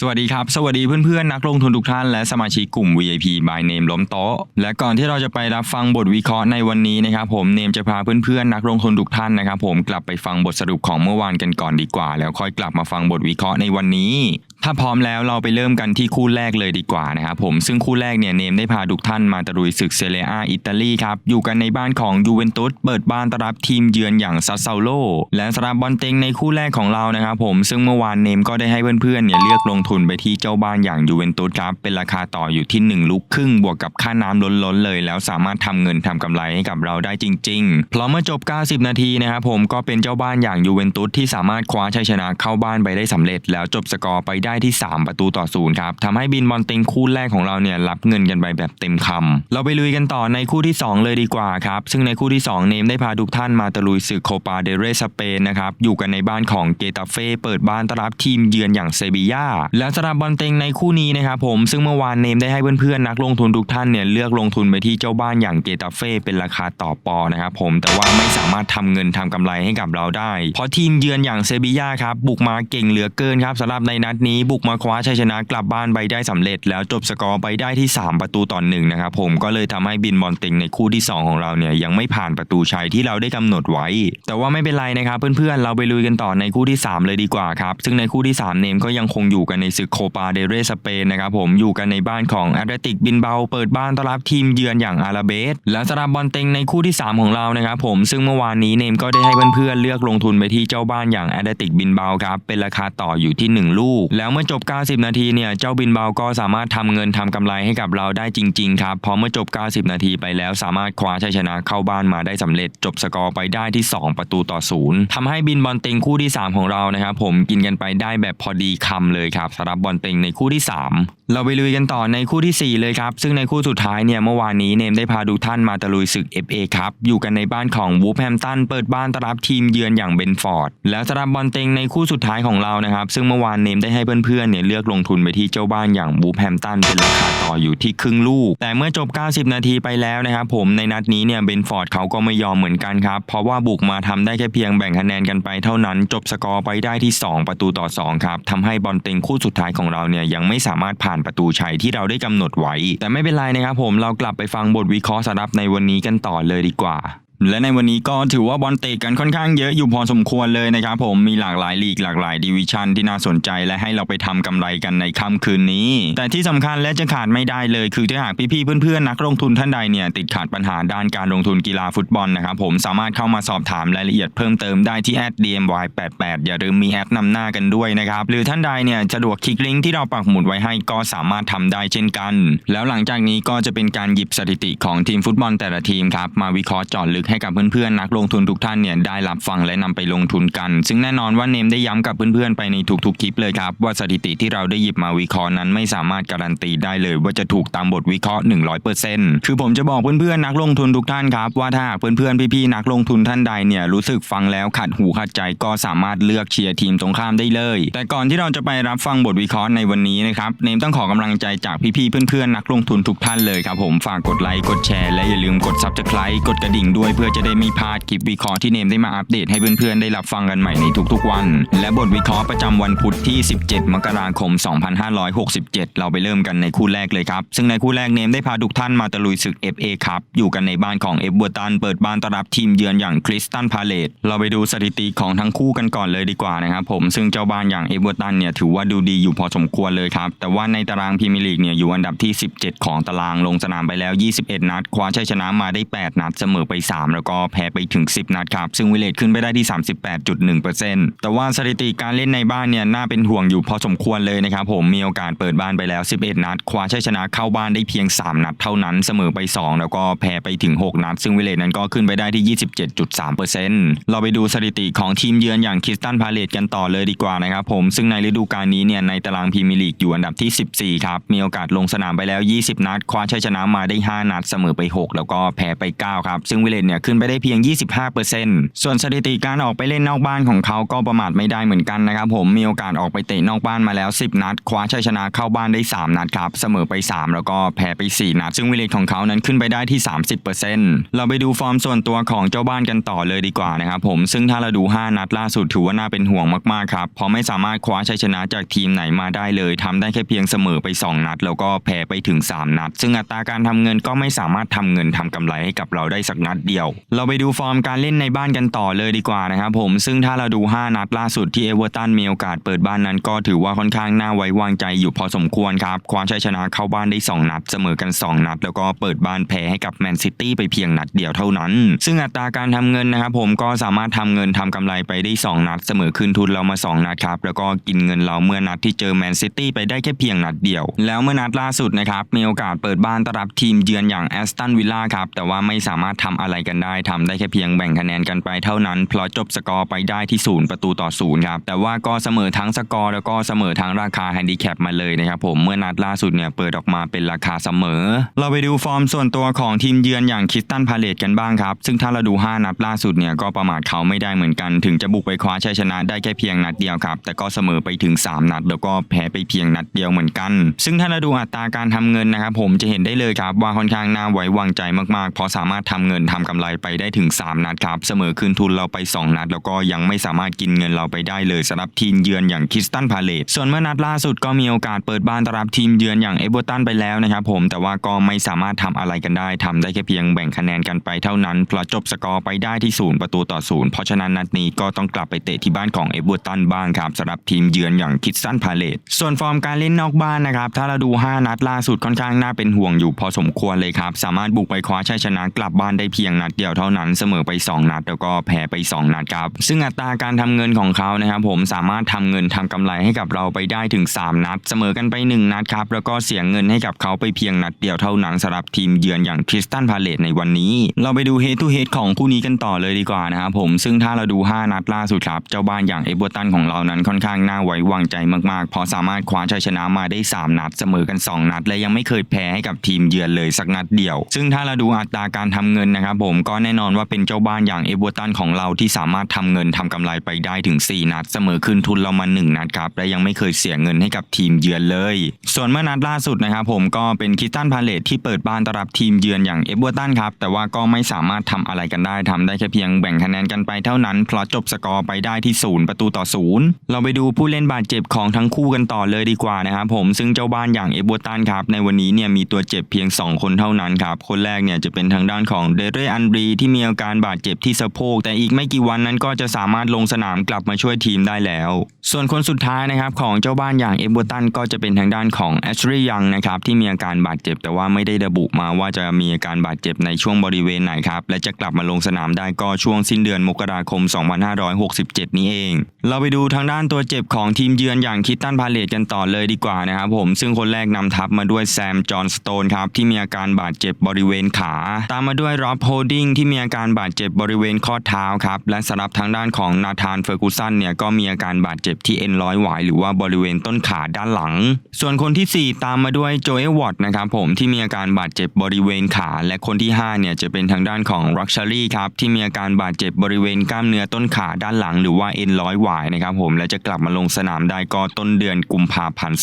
สวัสดีครับ สวัสดีเพื่อนๆ นักลงทุนทุกท่านและสมาชิกกลุ่ม VIP by Name ล้มโต๊ะ และก่อนที่เราจะไปรับฟังบทวิเคราะห์ในวันนี้นะครับผมเนมจะพาเพื่อนๆ นักลงทุนทุกท่านนะครับผมกลับไปฟังบทสรุปของเมื่อวานกันก่อนดีกว่า แล้วค่อยกลับมาฟังบทวิเคราะห์ในวันนี้ ถ้าพร้อมแล้วเราไปเริ่มกันที่คู่แรกเลยดีกว่านะครับผมซึ่งคู่แรกเนี่ยเนมได้พาทุกท่านมาตะลุยศึกเซเรียอาอิตาลีครับ อยู่กันในบ้านของยูเวนตุสเปิดบ้านต้อนรับทีมเยือนอย่างซัสเซาโลและสำหรับบอลเต็งในคู่แรกของเรานะครับผมซึ่งเมื่อวานเนมก็ได้ให้เพื่อนๆเนี่ยเลือกลงทุนไปที่เจ้าบ้านอย่างยูเวนตุสครับเป็นราคาต่ออยู่ที่ 1 ลูกครึ่งบวกกับค่าน้ำล้นๆเลย แล้วสามารถทำเงินทำกำไรให้กับเราได้จริงๆเพราะเมื่อจบ 90 นาทีนะครับผมก็เป็นเจ้าบ้านอย่างยูเวนตุสที่สามารถคว้าชัยชนะเข้าบ้านไปได้สำเร็จ แล้วจบสกอร์ไปได้ได้ที่ 3 ประตูต่อศูนย์ครับทำให้บินบอลเต็งคู่แรกของเราเนี่ยรับเงินกันไปแบบเต็มคำเราไปลุยกันต่อในคู่ที่ 2 เลยดีกว่าครับ ซึ่งในคู่ที่ 2 เนมได้พาทุกท่านมาตะลุยศึกโคปาเดเรสเปนนะครับ อยู่กันในบ้านของเกตาเฟ่เปิดบ้านต้อนรับทีมเยือนอย่างเซบียาและสำหรับบอลเต็งในคู่นี้นะครับผมซึ่งเมื่อวานเนมได้ให้เพื่อนๆนักลงทุนทุกท่านเนี่ยเลือกลงทุนไปที่เจ้าบ้านอย่างเกตาเฟ่เป็นราคาต่อปอนะครับผมแต่ว่าไม่สามารถทำเงินทำกำไรให้กับเราได้ เพราะทีมเยือนอย่างเซบียาครับบุกมาเก่งเหลือเกินครับสำหรับในนัดนี้บุกมาคว้าชัยชนะกลับบ้านไปได้สำเร็จ แล้วจบสกอร์ไปได้ที่ 3 ประตูต่อหนึ่งนะครับผมก็เลยทำให้บินบอลเต็งในคู่ที่ 2 ของเราเนี่ยยังไม่ผ่านประตูชัยที่เราได้กำหนดไว้ แต่ว่าไม่เป็นไรนะครับเพื่อนๆเราไปลุยกันต่อในคู่ที่ 3 เลยดีกว่าครับซึ่งในคู่ที่ 3 เนมก็ยังคงอยู่กันในศึกโคปาเดเรสเปนนะครับผมอยู่กันในบ้านของแอตเลติกบินเบาเปิดบ้านต้อนรับทีมเยือนอย่างอาราเบสและสำหรับบอลเต็งในคู่ที่ 3 ของเรานะครับผมซึ่งเมื่อวานนี้เนมก็ได้ให้เพื่อนๆเลือกลงทุนไปที่เจ้าบ้านอย่างแอตเลติกบินเบาครับเป็นราคาต่ออยู่ที่ 1 ลูก แล้วเมื่อจบ 90 นาทีเนี่ยเจ้าบินเบาก็สามารถทำเงินทำกำไรให้กับเราได้จริงๆครับพอเมื่อจบ 90 นาทีไปแล้วสามารถคว้าชัยชนะเข้าบ้านมาได้สำเร็จ จบสกอร์ไปได้ที่ 2 ประตูต่อศูนย์ทำให้บินบอลเต็งคู่ที่ 3 ของเรานะครับผมกินกันไปได้แบบพอดีคำเลยครับสำหรับบอลเต็งในคู่ที่ 3เราไปลุยกันต่อในคู่ทีสี่ 4 เลยครับ ซึ่งในคู่สุดท้ายเนี่ยเมื่อวานนี้เนมได้พาดูท่านมาตะลุยศึก FA ครับ อยู่กันในบ้านของวูฟแฮมตันเปิดบ้านต้อนรับทีมเยือนอย่างเบนฟอร์ด แล้วสำหรับบอลเต็งในคู่สุดท้ายของเรานะครับ ซึ่งเมื่อวานเนมได้ให้เพื่อนๆเนี่ยเลือกลงทุนไปที่เจ้าบ้านอย่างวูแฮมตันเป็นราคาต่ออยู่ที่ครึ่งลูก แต่เมื่อจบ 90 นาทีไปแล้วนะครับผมในนัดนี้เนี่ยเบนฟอร์ดเขาก็ไม่ยอมเหมือนกันครับ เพราะว่าบุกมาทำได้แค่เพียงแบ่งคะแนนกันไปเท่านั้น จบสกอร์ไปได้ที่ 2 ประตูต่อ 2 ครับทำให้บอลเต็งคู่สุดท้ายของเราเนี่ยยังไม่สามารถผ่านประตูชัยที่เราได้กำหนดไว้ แต่ไม่เป็นไรนะครับผมเรากลับไปฟังบทวิเคราะห์สำหรับในวันนี้กันต่อเลยดีกว่า และในวันนี้ก็ถือว่าบอลเตะกันค่อนข้างเยอะอยู่พอสมควรเลยนะครับผมมีหลากหลายลีกหลากหลายดิวิชันที่น่าสนใจและให้เราไปทำกำไรกันในค่ำคืนนี้ แต่ที่สำคัญและจะขาดไม่ได้เลย คือถ้าหากพี่ๆเพื่อนๆนักลงทุนท่านใดเนี่ยติดขัดปัญหาด้านการลงทุนกีฬาฟุตบอลนะครับผมสามารถเข้ามาสอบถามรายละเอียดเพิ่มเติมได้ที่ @dmy88 อย่าลืมมีแอดนำหน้ากันด้วยนะครับหรือท่านใดเนี่ยสะดวกคลิกลิงก์ที่เราปักหมุดไว้ให้ก็สามารถทำได้เช่นกัน แล้วหลังจากนี้ก็จะเป็นการหยิบสถิติของทีมฟุตบอลแต่ละทีมครับมาวิเคราะห์เจาะลึกให้กับเพื่อนๆนักลงทุนทุกท่านเนี่ยได้รับฟังและนำไปลงทุนกัน ซึ่งแน่นอนว่าเนมได้ย้ำกับเพื่อนๆไปในทุกๆคลิปเลยครับว่าสถิติที่เราได้หยิบมาวิเคราะห์นั้นไม่สามารถการันตีได้เลยว่าจะถูกตามบทวิเคราะห์ 100%คือผมจะบอกเพื่อนๆนักลงทุนทุกท่านครับว่าถ้าเพื่อนๆพี่ๆนักลงทุนท่านใดเนี่ยรู้สึกฟังแล้วขัดหูขัดใจก็สามารถเลือกเชียร์ทีมตรงข้ามได้เลย แต่ก่อนที่เราจะไปรับฟังบทวิเคราะห์ในวันนี้นะครับเนมต้องขอกำลังใจจากพี่ๆเพื่อนๆนักลงทุนทุกท่านเลยครับผมฝากกดไลค์กดแชร์และอย่าลืมกด subscribe กดกระดิ่งด้วยพื่อจะได้ม่พาดคลิปวิเคราะห์ที่เนมได้มาอัปเดตให้เพื่อนๆได้รับฟังกันใหม่ในทุกๆวัน และบทวิเคราะห์ประจำวันพุธที่ 17 มกราคม 2567 เราไปเริ่มกันในคู่แรกเลยครับ ซึ่งในคู่แรกเนมได้พาทุกท่านมาตะลุยศึก FA ครับอยู่กันในบ้านของเอฟเวอร์ตันเปิดบ้านต้อนรับทีมเยือนอย่างคริสตันพาเลตเราไปดูสถิติของทั้งคู่กันก่อนเลยดีกว่านะครับผมซึ่งเจ้าบ้านอย่างเอฟเวอร์ตันเนี่ยถือว่าดูดีอยู่พอสมควรเลยครับแต่ว่าในตารางพรีเมียร์ลีกเนี่ยอยู่อันดับที่ 17 ของตารางลงสนามไปแล้ว 21 นัด คว้าชัยชนะมาได้ 8 นัดเสมอไป 3แล้วก็แพ้ไปถึง 10 นัดครับ ซึ่งวิเลตขึ้นไปได้ที่ 38.1%แต่ว่าสถิติการเล่นในบ้านเนี่ยน่าเป็นห่วงอยู่พอสมควรเลยนะครับผมมีโอกาสเปิดบ้านไปแล้ว 11 นัด คว้าชัยชนะเข้าบ้านได้เพียง 3 นัดเท่านั้นเสมอไป 2 แล้วก็แพ้ไปถึง 6 นัด ซึ่งวิเลตนั้นก็ขึ้นไปได้ที่ 27.3%เราไปดูสถิติของทีมเยือนอย่างคริสตันพาเลตกันต่อเลยดีกว่านะครับผมซึ่งในฤดูกาลนี้เนี่ยในตารางพรีเมียร์ลีกอยู่อันดับที่ 14 ครับมีโอกาสลงสนามไปแล้ว 20 นัด คว้าชัยชนะมาได้ 5 นัดเสมอไป 6 แล้วก็แพ้ไป 9 ครับ ซึ่งวิเลตเนี่ยเนี่ยขึ้นไปได้เพียง 25%ส่วนสถิติการออกไปเล่นนอกบ้านของเขาก็ประมาทไม่ได้เหมือนกันนะครับผมมีโอกาสออกไปเตะนอกบ้านมาแล้ว 10 นัด คว้าชัยชนะเข้าบ้านได้ 3 นัดครับ เสมอไป 3 แล้วก็แพ้ไป 4 นัด ซึ่งวิเลตของเขานั้นขึ้นไปได้ที่ 30%เราไปดูฟอร์มส่วนตัวของเจ้าบ้านกันต่อเลยดีกว่านะครับผมซึ่งถ้าเราดู 5 นัดล่าสุดถือว่าน่าเป็นห่วงมากๆครับเพราะไม่สามารถคว้าชัยชนะจากทีมไหนมาได้เลยทำได้แค่เพียงเสมอไป 2 นัด แล้วก็แพ้ไปถึง 3 นัด ซึ่งอัตราการทำเงินก็ไม่สามารถทำเงินทำกำไรให้กับเราได้สักนัดเดียวเราไปดูฟอร์มการเล่นในบ้านกันต่อเลยดีกว่านะครับผมซึ่งถ้าเราดู 5 นัดล่าสุดที่เอเวอร์ตันมีโอกาสเปิดบ้านนั้นก็ถือว่าค่อนข้างน่าไว้วางใจอยู่พอสมควรครับคว้าชัยชนะเข้าบ้านได้ 2 นัด เสมอกัน 2 นัด แล้วก็เปิดบ้านแพ้ให้กับแมนซิตี้ไปเพียงนัดเดียวเท่านั้น ซึ่งอัตราการทำเงินนะครับผมก็สามารถทำเงินทำกำไรไปได้ 2 นัด เสมอคืนทุนเรามา 2 นัดครับแล้วก็กินเงินเราเมื่อนัดที่เจอแมนซิตี้ไปได้แค่เพียงนัดเดียว แล้วเมื่อนัดล่าสุดนะครับมีโอกาสเปิดบ้านต้อนรับทีมเยือนอย่างแอสตันวิลล่าครับแต่ว่าไม่สามารถทำอะไรกันได้ทำได้แค่เพียงแบ่งคะแนนกันไปเท่านั้นเพราะจบสกอร์ไปได้ที่ศูนย์ประตูต่อศูนย์ครับแต่ว่าก็เสมอทั้งสกอร์แล้วก็เสมอทั้งราคาแฮนดิแคปมาเลยนะครับผมเมื่อนัดล่าสุดเนี่ยเปิดออกมาเป็นราคาเสมอ เราไปดูฟอร์มส่วนตัวของทีมเยือนอย่างคิสตันพาเลตกันบ้างครับ ซึ่งถ้าเราดู 5 นัดล่าสุดเนี่ยก็ประมาทเขาไม่ได้เหมือนกัน ถึงจะบุกไปคว้าชัยชนะได้แค่เพียงนัดเดียวครับ แต่ก็เสมอไปถึง 3 นัด แล้วก็แพ้ไปเพียงนัดเดียวเหมือนกัน ซึ่งถ้าเราดูอัตราการทำเงินนะครับผมจะเห็นได้เลยครับว่าค่อนข้างน่าไว้วางใจมากๆ เพราะสามารถทำเงินทำกำไรไปได้ถึง 3 นัดครับ เสมอคืนทุนเราไป 2 นัด แล้วก็ยังไม่สามารถกินเงินเราไปได้เลยสำหรับทีมเยือนอย่างคิสตันพาเลตส่วนเมื่อนัดล่าสุดก็มีโอกาสเปิดบ้านต้อนรับทีมเยือนอย่างเอเวอร์ตันไปแล้วนะครับผมแต่ว่าก็ไม่สามารถทำอะไรกันได้ทำได้แค่เพียงแบ่งคะแนนกันไปเท่านั้นเพราะจบสกอร์ไปได้ที่ศูนย์ประตูต่อศูนย์เพราะฉะนั้นนัดนี้ก็ต้องกลับไปเตะที่บ้านของเอเวอร์ตันบ้างครับสำหรับทีมเยือนอย่างคิดสันพาเลตส่วนฟอร์มการเล่นนอกบ้านนะครับถ้าเราดู 5 นัดล่าสุดค่อนข้างน่าเป็นห่วงอยู่พอสมควรเลยครับสามารถบุกไปคว้าชัยชนะกลับบ้านได้เพียงนัดเดียวเท่านั้นเสมอไป 2 นัด แล้วก็แพ้ไป 2 นัดครับ ซึ่งอัตราการทำเงินของเขานะครับผมสามารถทำเงินทำกำไรให้กับเราไปได้ถึง 3 นัด เสมอกันไป 1 นัดครับแล้วก็เสียเงินให้กับเขาไปเพียงนัดเดียวเท่านั้นสำหรับทีมเยือนอย่างคริสตันพาเลตในวันนี้ เราไปดูเฮดทูเฮดของคู่นี้กันต่อเลยดีกว่านะครับผมซึ่งถ้าเราดู 5 นัดล่าสุดครับเจ้าบ้านอย่างเอเวอร์ตันของเรานั้นค่อนข้างน่าไว้วางใจมากๆ เพราะสามารถคว้าชัยชนะมาได้ 3 นัด เสมอกัน 2 นัด และยังไม่เคยแพ้ให้กับทีมเยือนเลยสักนัดเดียว ซึ่งถ้าเราดูอัตราการทำเงินนะครับผมก็แน่นอนว่าเป็นเจ้าบ้านอย่างเอเวอร์ตันของเราที่สามารถทำเงินทำกำไรไปได้ถึง 4 นัด เสมอคืนทุนเรามา 1 นัดครับ และยังไม่เคยเสียเงินให้กับทีมเยือนเลย ส่วนเมื่อนัดล่าสุดนะครับผมก็เป็นคิสตันพาเลตที่เปิดบ้านต้อนรับทีมเยือนอย่างเอเวอร์ตันครับ แต่ว่าก็ไม่สามารถทำอะไรกันได้ทำได้แค่เพียงแบ่งคะแนนกันไปเท่านั้นเพราะจบสกอร์ไปได้ที่ศูนย์ประตูต่อศูนย์เราไปดูผู้เล่นบาดเจ็บของทั้งคู่กันต่อเลยดีกว่านะครับผมซึ่งเจ้าบ้านอย่างเอเวอร์ตันครับในวันนี้เนี่ยมีตัวเจ็บเพียง 2 คนเท่านั้นครับคนแรกเนี่ยจะเป็นทางด้านของเดเรอันบรีที่มีอาการบาดเจ็บที่สะโพก แต่อีกไม่กี่วันนั้นก็จะสามารถลงสนามกลับมาช่วยทีมได้แล้ว ส่วนคนสุดท้ายนะครับของเจ้าบ้านอย่างเอเวอร์ตันก็จะเป็นทางด้านของแอชรียังนะครับที่มีอาการบาดเจ็บ แต่ว่าไม่ได้ระบุมาว่าจะมีอาการบาดเจ็บในช่วงบริเวณไหนครับและจะกลับมาลงสนามได้ก็ช่วงสิ้นเดือนมกราคม 2567 นี้เอง เราไปดูทางด้านตัวเจ็บของทีมเยือนอย่างคิตตันพาเลตกันต่อเลยดีกว่านะครับผมซึ่งคนแรกนำทัพมาด้วยแซมจอห์นสโตนครับที่มีอาการบาดเจ็บบริเวณขา ตามมาด้วยร็อบโฮดิงที่มีอาการบาดเจ็บบริเวณข้อเท้าครับและสำหรับทางด้านของนาธานเฟอร์กูสันเนี่ยก็มีอาการบาดเจ็บที่เอ็นร้อยหวายหรือว่าบริเวณต้นขาด้านหลัง ส่วนคนทีสี่4 ตามมาด้วยโจเอวอตนะครับผมที่มีอาการบาดเจ็บบริเวณขา และคนที่5เนี่ยจะเป็นทางด้านของรักชารีครับที่มีอาการบาดเจ็บบริเวณกล้ามเนื้อต้นขาด้านหลัง หรือว่าเอ็นร้อยหวายนะครับผมและจะกลับมาลงสนามได้ก็ต้นเดือนกุมภาพันธ์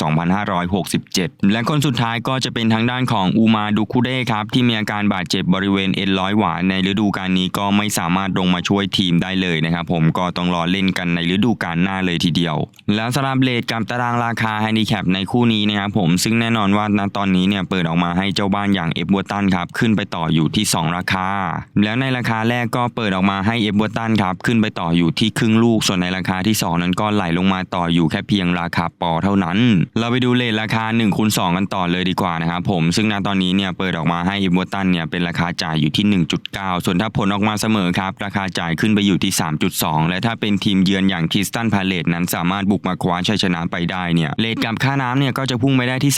2567 และคนสุดท้ายก็จะเป็นทางด้านของอูมาดูคุเด้ครับที่มีอาการบาดเจ็บบริเวณเอ็นร้อยหวายในฤดูกาลนี้ก็ไม่สามารถลงมาช่วยทีมได้เลยนะครับผมก็ต้องรอเล่นกันในฤดูกาลหน้าเลยทีเดียว แล้วสำหรับเลทกับตารางราคาแฮนดิแคปในคู่นี้นะครับผมซึ่งแน่นอนว่าณตอนนี้เนี่ยเปิดออกมาให้เจ้าบ้านอย่างเอฟเวอร์ตันครับขึ้นไปต่ออยู่ที่ 2 ราคา แล้วในราคาแรกก็เปิดออกมาให้เอฟเวอร์ตันครับขึ้นไปต่ออยู่ที่ครึ่งลูก ส่วนในราคาที่ 2 นั้นก็ไหลลงมาต่ออยู่แค่เพียงราคาปอเท่านั้น เราไปดูเลทราคา1คูณ2กันต่อเลยดีกว่านะครับผมซึ่งณตอนนี้เนี่ยเปิดออกมาให้เอฟเวอร์ตันเนี่ยเป็นราคาจ่ายอยู่ที่ 1.9ส่วนถ้าผลออกมาเสมอครับ ราคาจ่ายขึ้นไปอยู่ที่ 3.2 และถ้าเป็นทีมเยือนอย่างคิสตันพาเลตนั้นสามารถบุกมาคว้าชัยชนะไปได้เนี่ยเลทกับค่าน้ำเนี่ยก็จะพุ่งไปได้ที่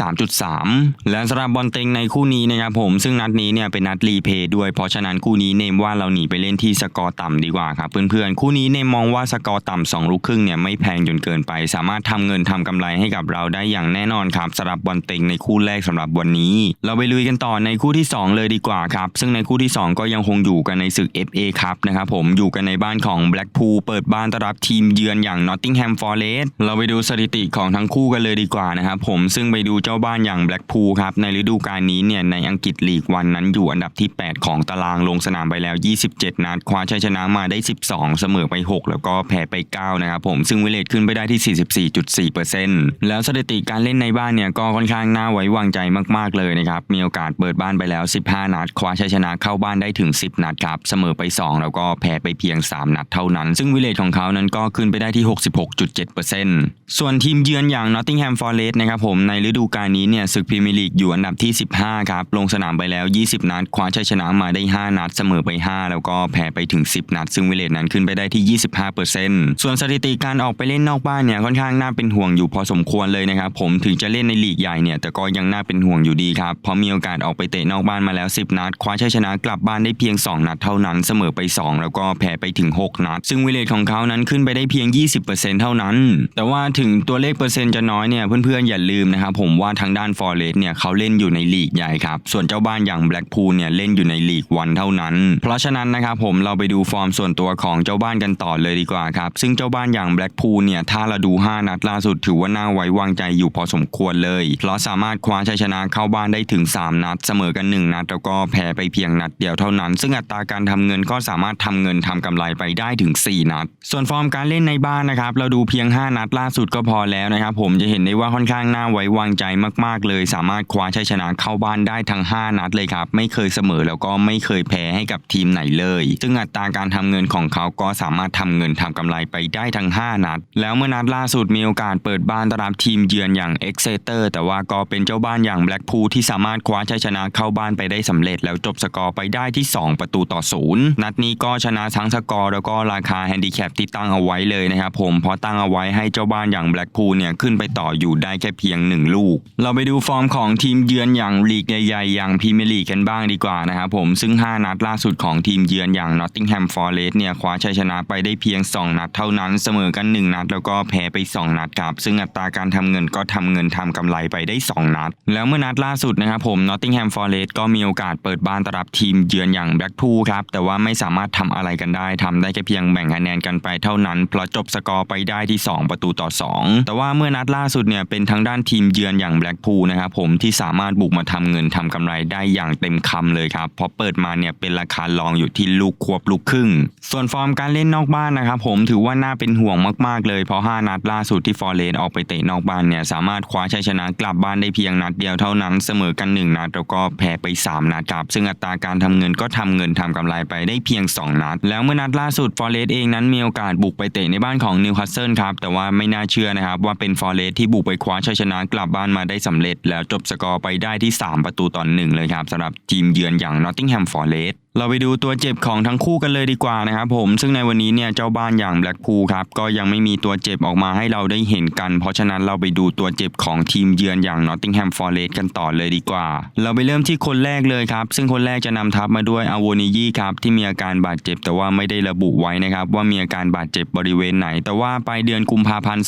3.3 และสำหรับบอลเต็งในคู่นี้นะครับผมซึ่งนัดนี้เนี่ยเป็นนัดรีเพย์ด้วยเพราะฉะนั้นคู่นี้เนมว่าเราหนีไปเล่นที่สกอร์ต่ำดีกว่าครับเพื่อนๆคู่นี้เนมมองว่าสกอร์ต่ำสองลูกครึ่งเนี่ยไม่แพงจนเกินไป สามารถทำเงินทำกำไรให้กับเราได้อย่างแน่นอนครับสำหรับบอลเต็งในคู่แรกสำหรับวันนี้ เราไปลุยกันต่อในคู่ที่ 2 เลยดีกว่าครับซึ่งในคู่ที่ 2 ก็ยังยังคงอยู่กันในศึก FA ครับนะครับผมอยู่กันในบ้านของ Blackpool เปิดบ้านต้อนรับทีมเยือนอย่าง Nottingham Forest เราไปดูสถิติของทั้งคู่กันเลยดีกว่านะครับผมซึ่งไปดูเจ้าบ้านอย่าง Blackpool ครับในฤดูกาลนี้เนี่ยในอังกฤษลีกวันนั้นอยู่อันดับที่ 8 ของตารางลงสนามไปแล้ว 27 นัดคว้าชัยชนะมาได้ 12 เสมอไป 6 แล้วก็แพ้ไป 9 นะครับผมซึ่งวิเลตขึ้นไปได้ที่ 44.4%แล้วสถิติการเล่นในบ้านเนี่ยก็ค่อนข้างน่าไว้วางใจมาก ๆเลยนะครับมีโอกาสเปิดบ้านไปแล้ว 15 นัดคว้าชัยชนะเข้าบ้านได้ถึง10 นัดครับ เสมอไป 2 แล้วก็แพ้ไปเพียง 3 นัดเท่านั้น ซึ่งวิเลตของเขานั้นก็ขึ้นไปได้ที่ 66.7%ส่วนทีมเยือนอย่าง Nottingham Forest นะครับผมในฤดูกาลนี้เนี่ยศึกพรีเมียร์ลีกอยู่อันดับที่ 15 ครับ ลงสนามไปแล้ว 20 นัด คว้าชัยชนะมาได้ 5 นัด เสมอไป 5 แล้วก็แพ้ไปถึง 10 นัด ซึ่งวิเลตนั้นขึ้นไปได้ที่ 25%ส่วนสถิติการออกไปเล่นนอกบ้านเนี่ยค่อนข้างน่าเป็นห่วงอยู่พอสมควรเลยนะครับผมถึงจะเล่นในลีกใหญ่เนี่ยแต่ก็ยังน่าเป็นห่วงอยู่ดีครับเพราะมีโอกาสออกไปเตะนอกบ้านมาแล้ว 10 นัด คว้าชัยชนะกลับบ้านได้เพียง 2 นัดเท่านั้นเสมอไป 2 แล้วก็แพ้ไปถึง 6 นัด ซึ่งวิเลตของเขานั้นขึ้นไปได้เพียง 20%เท่านั้น แต่ว่าถึงตัวเลขเปอร์เซ็นต์จะน้อยเนี่ยเพื่อนๆอย่าลืมนะครับผมว่าทางด้านฟอร์เรสเนี่ยเขาเล่นอยู่ในลีกใหญ่ครับส่วนเจ้าบ้านอย่างแบล็กพูลเนี่ยเล่นอยู่ในลีกวันเท่านั้น เพราะฉะนั้นนะครับผมเราไปดูฟอร์มส่วนตัวของเจ้าบ้านกันต่อเลยดีกว่าครับซึ่งเจ้าบ้านอย่างแบล็กพูลเนี่ยถ้าเราดู 5 นัดล่าสุดถือว่าน่าไว้วางใจอยู่พอสมควรเลย เพราะสามารถคว้าชัยชนะเข้าบ้านได้ถึง 3 นัดเสมอกัน 1 นัดแล้วก็แพ้ไปเพียงนัดเดียวเท่านั้นซึ่งอัตราการทำเงินก็สามารถทำเงินทำกำไรไปได้ถึง 4 นัด ส่วนฟอร์มการเล่นในบ้านนะครับ เราดูเพียง 5 นัดล่าสุดก็พอแล้วนะครับ ผมจะเห็นได้ว่าค่อนข้างน่าไว้วางใจมากๆ เลย สามารถคว้าชัยชนะเข้าบ้านได้ทั้ง 5 นัดเลยครับ ไม่เคยเสมอแล้วก็ไม่เคยแพ้ให้กับทีมไหนเลย ซึ่งอัตราการทำเงินของเขาก็สามารถทำเงินทำกำไรไปได้ทั้ง 5 นัด แล้วเมื่อนัดล่าสุดมีโอกาสเปิดบ้านต้อนรับทีมเยือนอย่างเอ็กเซเตอร์แต่ว่าก็เป็นเจ้าบ้านอย่างแบล็กพูลที่สามารถคว้าชัยชนะเข้าบ้านไปได้สำเร็จแล้วจบสกอร์ไปได้ที่2 ประตูต่อศูนย์นัดนี้ก็ชนะทั้งสกอร์แล้วก็ราคาแฮนดิแคปที่ตั้งเอาไว้เลยนะครับผมเพราะตั้งเอาไว้ให้เจ้าบ้านอย่างแบล็กพูลเนี่ยขึ้นไปต่ออยู่ได้แค่เพียง 1 ลูก เราไปดูฟอร์มของทีมเยือนอย่างลีกใหญ่ๆอย่างพรีเมียร์ลีกกันบ้างดีกว่านะครับผมซึ่ง 5 นัดล่าสุดของทีมเยือนอย่าง Nottingham Forest เนี่ยคว้าชัยชนะไปได้เพียง 2 นัดเท่านั้นเสมอกัน 1 นัด แล้วก็แพ้ไป 2 นัดครับซึ่งอัตราการทำเงินก็ทำเงินทำกำไรไปได้ 2 นัด แล้วเมื่อนัดล่าสุดนะครับผม Nottingham Forest ก็มีโอกาสเปิดบ้านต้อนรับทีมเยือนอย่าง Blackpool ครับ แต่ว่าไม่สามารถทำอะไรกันได้ทำได้แค่เพียงแบ่งคะแนนกันไปเท่านั้น เพราะจบสกอร์ไปได้ที่ 2 ประตูต่อ 2 แต่ว่าเมื่อนัดล่าสุดเนี่ยเป็นทางด้านทีมเยือนอย่าง Blackpool นะครับผมที่สามารถบุกมาทำเงินทำกำไรได้อย่างเต็มคำเลยครับเพราะเปิดมาเนี่ยเป็นราคารองอยู่ที่ลูกควบลูกครึ่ง ส่วนฟอร์มการเล่นนอกบ้านนะครับผมถือว่าน่าเป็นห่วงมากๆ เลยเพราะ 5 นัดล่าสุดที่ฟอร์เรสออกไปเตะนอกบ้านเนี่ยสามารถคว้าชัยชนะกลับบ้านได้เพียงนัดเดียวเท่านั้นเสมอกัน 1 นัดแล้วก็แพ้ไป 3 นัดครับซึ่งอัตราการทำเงินก็ทำเงินทำกำไรไปได้เพียง 2 นัด แล้วเมื่อนัดล่าสุดฟอร์เรสเองนั้นมีโอกาสบุกไปเตะในบ้านของนิวคาสเซิลครับ แต่ว่าไม่น่าเชื่อนะครับว่าเป็นฟอร์เรสที่บุกไปคว้าชัยชนะกลับบ้านมาได้สำเร็จ แล้วจบสกอร์ไปได้ที่ 3 ประตูต่อหนึ่งเลยครับสำหรับทีมเยือนอย่างนอตติงแฮมฟอร์เร เราไปดูตัวเจ็บของทั้งคู่กันเลยดีกว่านะครับผมซึ่งในวันนี้เนี่ยเจ้าบ้านอย่างแบล็กพูลครับก็ยังไม่มีตัวเจ็บออกมาให้เราได้เห็นกัน เพราะฉะนั้นเราไปดูตัวเจ็บของทีมเยือนอย่าง Nottingham Forest กันต่อเลยดีกว่า เราไปเริ่มที่คนแรกเลยครับ ซึ่งคนแรกจะนำทัพมาด้วยอาวนิยี่ครับที่มีอาการบาดเจ็บแต่ว่าไม่ได้ระบุไว้นะครับว่ามีอาการบาดเจ็บบริเวณไหน แต่ว่าปลายเดือนกุมภาพันธ์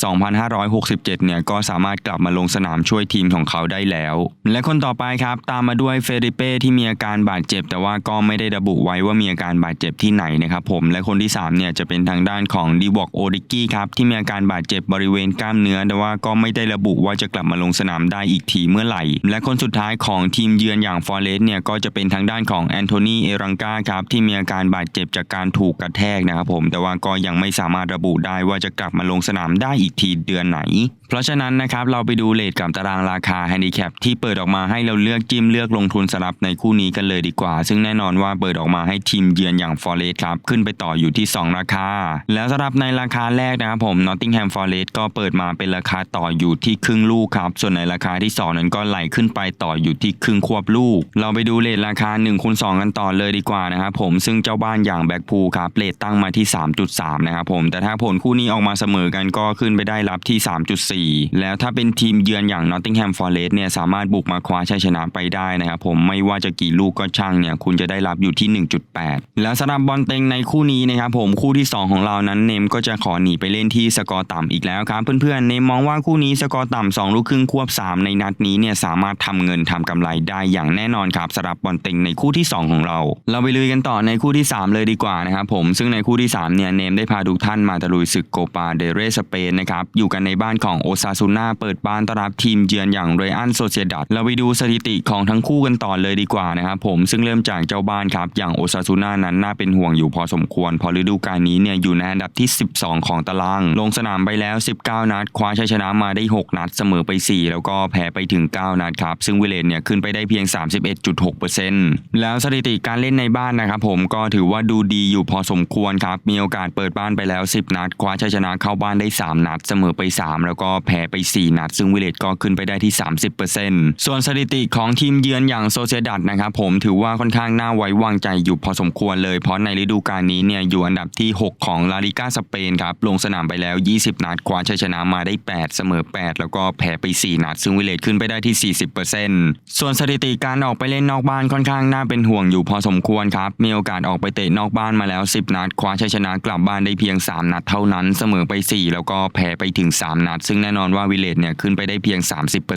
2567 เนี่ยก็สามารถกลับมาลงสนามช่วยทีมของเขาได้แล้ว และคนต่อไปครับตามมาด้วยเฟริเป้ที่มีอาการบาดเจ็บแต่ว่าก็ไม่ได้ระบุไว้ว่ามีอาการบาดเจ็บที่ไหนนะครับผมและคนที่3เนี่ยจะเป็นทางด้านของดีวอกโอริกี้ครับที่มีอาการบาดเจ็บบริเวณกล้ามเนื้อ แต่ว่าก็ไม่ได้ระบุว่าจะกลับมาลงสนามได้อีกทีเมื่อไหร่ และคนสุดท้ายของทีมเยือนอย่างฟอร์เรสเนี่ยก็จะเป็นทางด้านของแอนโทนีเอรังกาครับที่มีอาการบาดเจ็บจากการถูกกระแทกนะครับผมแต่ว่าก็ยังไม่สามารถระบุได้ว่าจะกลับมาลงสนามได้อีกทีเดือนไหน เพราะฉะนั้นนะครับเราไปดูเลทกับตารางราคาแฮนดิแคปที่เปิดออกมาให้เราเลือกจิ้มเลือกลงทุนสลับในคู่นี้กันเลยดีกว่า ซึ่งแน่นอนว่าเปิดออกมาให้ทีมเยือนอย่างฟอร์เรสครับขึ้นไปต่ออยู่ที่ 2 ราคา แล้วสำหรับในราคาแรกนะครับผม Nottingham Forest ก็เปิดมาเป็นราคาต่ออยู่ที่ครึ่งลูกครับ ส่วนในราคาที่ 2 นั้นก็ไหลขึ้นไปต่ออยู่ที่ครึ่งควบลูก เราไปดูเลทราคา1คูณ2กันต่อเลยดีกว่านะครับผมซึ่งเจ้าบ้านอย่างแบ็กพูครับเลทตั้งมาที่ 3.3 นะครับผมแต่ถ้าผลคู่นี้ออกมาเสมอกันก็ขึ้นไปได้รับที่ 3.4 แล้วถ้าเป็นทีมเยือนอย่าง Nottingham Forest เนี่ยสามารถบุกมาคว้าชัยชนะไปได้นะครับผมไม่ว่าจะกี่ลูกก็ช่างเนี่ยคุณจะได้รับอยู่อยู่ที่ 1.8 แล้วสำหรับบอลเต็งในคู่นี้นะครับผมคู่ที่ 2 ของเรานั้นเนมก็จะขอหนีไปเล่นที่สกอร์ต่ำอีกแล้วครับเพื่อนๆเนมมองว่าคู่นี้สกอร์ต่ำ2ลูกครึ่งควบ 3 ในนัดนี้เนี่ยสามารถทำเงินทำกำไรได้อย่างแน่นอนครับสำหรับบอลเต็งในคู่ที่ 2 ของเรา เราไปลุยกันต่อในคู่ที่ 3 เลยดีกว่านะครับผมซึ่งในคู่ที่3เนี่ยเนมได้พาทุกท่านมาตะลุยศึกโกปาเดเรสเปนนะครับอยู่กันในบ้านของโอซาซูน่าเปิดบ้านต้อนรับทีมเยือนอย่างเรอันโซเซียดัดเราไปดูสถิติของทั้งคู่กันต่อเลยดีกว่านะครับผมซึ่งเริ่มจากเจ้าบ้านครับอย่างโอซาซูน่านั้นน่าเป็นห่วงอยู่พอสมควรเพอฤดูกาลนี้เนี่ยอยู่ในอันดับที่ 12 ของตาราง ลงสนามไปแล้ว 19 นัด คว้าชัยชนะมาได้ 6 นัดเสมอไป 4 แล้วก็แพ้ไปถึง 9 นัดครับ ซึ่งวิเลนเนี่ยขึ้นไปได้เพียง 31.6%แล้วสถิติการเล่นในบ้านนะครับผมก็ถือว่าดูดีอยู่พอสมควรครับ มีโอกาสเปิดบ้านไปแล้ว 10 นัด คว้าชัยชนะเข้าบ้านได้ 3 นัด เสมอไป 3 แล้วก็แพ้ไป 4 นัด ซึ่งวิเลตก็ขึ้นไปได้ที่ 30%ส่วนสถิติของทีมเยือนอย่างโซเซดัดนะครับผมถือว่าค่อนข้างน่าไว้วางใจอยู่พอสมควรเลย เพราะในฤดูกาลนี้เนี่ยอยู่อันดับที่ 6 ของลาลิก้าสเปนครับ ลงสนามไปแล้ว 20 นัดคว้าชัยชนะมาได้ 8 เสมอ 8 แล้วก็แพ้ไป 4 นัด ซึ่งวิเลตขึ้นไปได้ที่ 40%ส่วนสถิติการออกไปเล่นนอกบ้านค่อนข้างน่าเป็นห่วงอยู่พอสมควรครับ มีโอกาสออกไปเตะนอกบ้านมาแล้ว 10 นัดคว้าชัยชนะกลับบ้านได้เพียง 3 นัดเท่านั้น เสมอไป 4 แล้วก็แพ้ไปถึง 3 นัด ซึ่งแน่นอนว่าวิเลตเนี่ยขึ้นไปได้เพียง